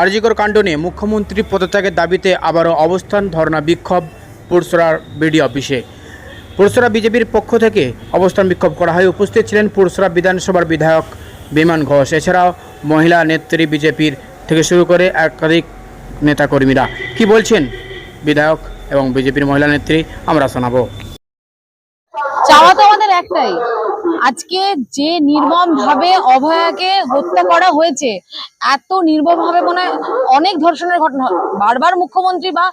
আরজিকর কাণ্ড নিয়ে মুখ্যমন্ত্রী পদত্যাগের দাবিতে আবারও অবস্থান, ধর্ণা, বিক্ষোভ, পুরসরার বিডি অফিসে। পুরসরা বিজেপির পক্ষ থেকে অবস্থান বিক্ষোভ করা হয়। উপস্থিত ছিলেন পুরসরা বিধানসভার বিধায়ক বিমান ঘোষ। এছাড়াও মহিলা নেত্রী বিজেপির থেকে শুরু করে একাধিক নেতাকর্মীরা। কি বলছেন বিধায়ক এবং বিজেপির মহিলা নেত্রী? আমরা শোনাবো। আমাদের একটাই। আজকে যে নির্মম ভাবে অভয়াকে হত্যা করা হয়েছে, এত নির্মম ভাবে মনে অনেক ধর্ষণের ঘটনা বারবার মুখ্যমন্ত্রী বা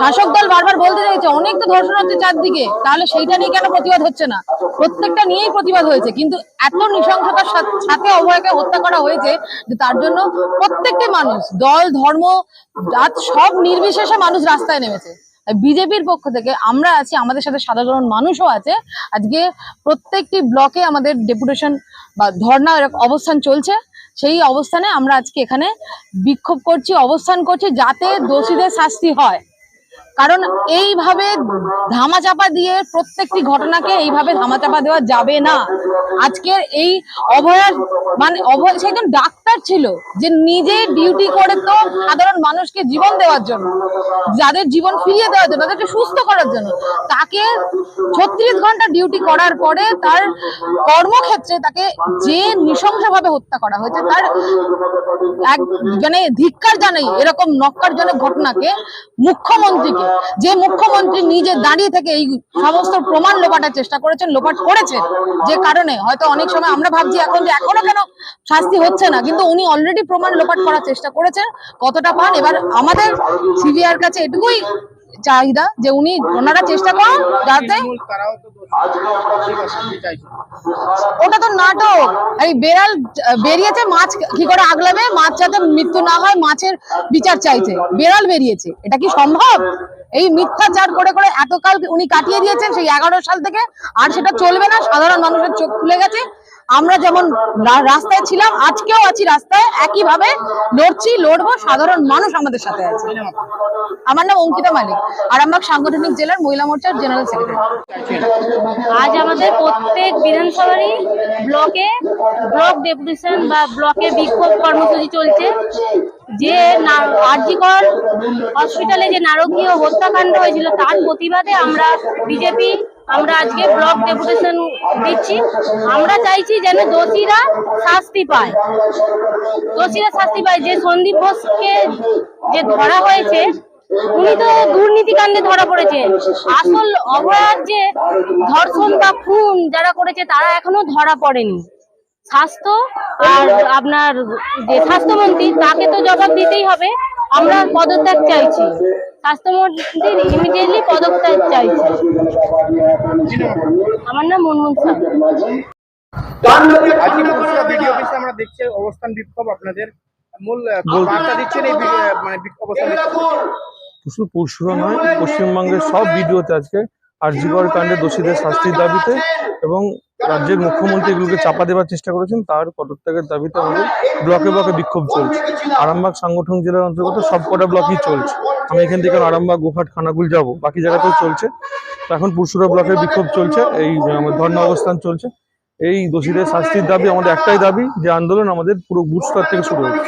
শাসক দল বারবার বলতে চাইছে, অনেক তো ধর্ষণ হচ্ছে চারদিকে, তাহলে সেইটা নিয়ে কেন প্রতিবাদ হচ্ছে না? প্রত্যেকটা নিয়েই প্রতিবাদ হয়েছে, কিন্তু এত নৃশংসতার সাথে অভয়াকে হত্যা করা হয়েছে যে তার জন্য প্রত্যেকটা মানুষ, দল, ধর্ম, জাত, সব নির্বিশেষে মানুষ রাস্তায় নেমেছে। বিজেপির পক্ষ থেকে আমরা আছি, আমাদের সাথে সাধারণ মানুষও আছে। আজকে প্রত্যেকটি ব্লকে আমাদের ডেপুটেশন বা এরকম অবস্থান চলছে। সেই অবস্থানে আমরা আজকে এখানে বিক্ষোভ করছি, অবস্থান করছি যাতে দোষীদের শাস্তি হয়। কারণ এইভাবে ধামাচাপা দিয়ে প্রত্যেকটি ঘটনাকে এইভাবে ধামাচাপা দেওয়া যাবে না। আজকের এই অভয়ার মানে অভয়, সে একজন ডাক্তার ছিল যে নিজে ডিউটি করে তো সাধারণ মানুষকে জীবন দেওয়ার জন্য, যাদের জীবন ফিরিয়ে দেওয়ার জন্য, তাদেরকে সুস্থ করার জন্য। তাকে ছত্রিশ ঘণ্টা ডিউটি করার পরে তার কর্মক্ষেত্রে তাকে যে নৃশংসভাবে হত্যা করা হয়েছে, তার এক মানে ধিক্কার জানাই এরকম নক্কারজনক ঘটনাকে মুখ্যমন্ত্রীকে যে মুখ্যমন্ত্রী নিজে দাঁড়িয়ে থেকে এই সমস্ত প্রমাণ লোপাটার চেষ্টা করেছেন, লোপাট করেছেন, যে কারণে হয়তো অনেক সময় আমরা ভাবছি এখন যে এখনও কেন শাস্তি হচ্ছে না, কিন্তু উনি অলরেডি প্রমাণ লোপাট করার চেষ্টা করেছেন, কতটা পান। এবার আমাদের সিবিআর কাছে এটুকুই চাহিদা যে উনি ওনারা চেষ্টা করুন যাতে ওটা তো নাটক। এই বেড়াল, বেরিয়েছে, মাছ কি করে আগলাবে? মাছ যাতে মৃত্যু না হয়, মাছের বিচার চাইছে। বেড়াল বেরিয়েছে। এটা কি সম্ভব? এই মিথ্যাচার করে করে এতকাল উনি কাটিয়ে দিয়েছেন, সেই এগারো সাল থেকে, আর সেটা চলবে না। সাধারণ মানুষের চোখ খুলে গেছে। আমরা যেমন রাস্তায় ছিলাম, আজকেও আছি রাস্তায়, একইভাবে লড়ছি, লড়বো, সাধারণ মানুষ আমাদের সাথে আছে। আমার নাম অঙ্কিতা মালিক আরামবাগ সাংগঠনিক জেলার মহিলা মোর্চার জেনারেল সেক্রেটারি। আজ আমাদের প্রত্যেক বিধানসভারই ব্লকে ব্লক ডেপুটেশন বা ব্লকে বিক্ষোভ কর্মসূচি চলছে। যে আরজিকর হসপিটালে যে নারকীয় হত্যাকাণ্ড হয়েছিল, তার প্রতিবাদে আমরা বিজেপি আমরা আজকে ব্লক ডেপুটেশন দিচ্ছি। আমরা চাইছি যেন দোষীরা শাস্তি পায়। দোষীরা শাস্তি পায়। যে সন্দীপ ঘোষকে যে ধরা হয়েছে, উনি তো দুর্নীতিকাণ্ডে ধরা পড়েছে। আসল অপরাধ যে ধর্ষণ বা খুন যারা করেছে, তারা এখনও ধরা পড়েনি। স্বাস্থ্য আর আপনার যে স্বাস্থ্যমন্ত্রী, তাকে তো জবাব দিতেই হবে। আমরা পদত্যাগ চাইছি। স্বাস্থ্যমন্ত্রীর ইমিডিয়েটলি পদত্যাগ চাইছি। আমার নাম মুনমুন সাহা আমরা দেখছি অবস্থান বিক্ষোভ আপনাদের। মূল বার্তা দিচ্ছেন এই মানে বিক্ষোভ শুধু পুরসুরা নয় পশ্চিমবঙ্গের সব ভিডিওতে আজকে আরজিগড় কাণ্ডে দোষীদের শাস্তির দাবিতে এবং রাজ্যের মুখ্যমন্ত্রী এগুলোকে চাপা দেওয়ার চেষ্টা করেছেন, তার পদত্যাগের দাবিতে আমাদের ব্লকে ব্লকে বিক্ষোভ চলছে। আরামবাগ সাংগঠনিক জেলার অন্তর্গত সবকটা ব্লকই চলছে। আমি এখান থেকে আরামবাগ, গোহাট খানাকুল যাব, বাকি জায়গাতেও চলছে। এখন পুরসুরা ব্লকের বিক্ষোভ চলছে, এই ধর্ণা অবস্থান চলছে। এই দোষীদের শাস্তির দাবি, আমাদের একটাই দাবি, যে আন্দোলন আমাদের পুরো বুথ স্তর থেকে শুরু হয়েছে।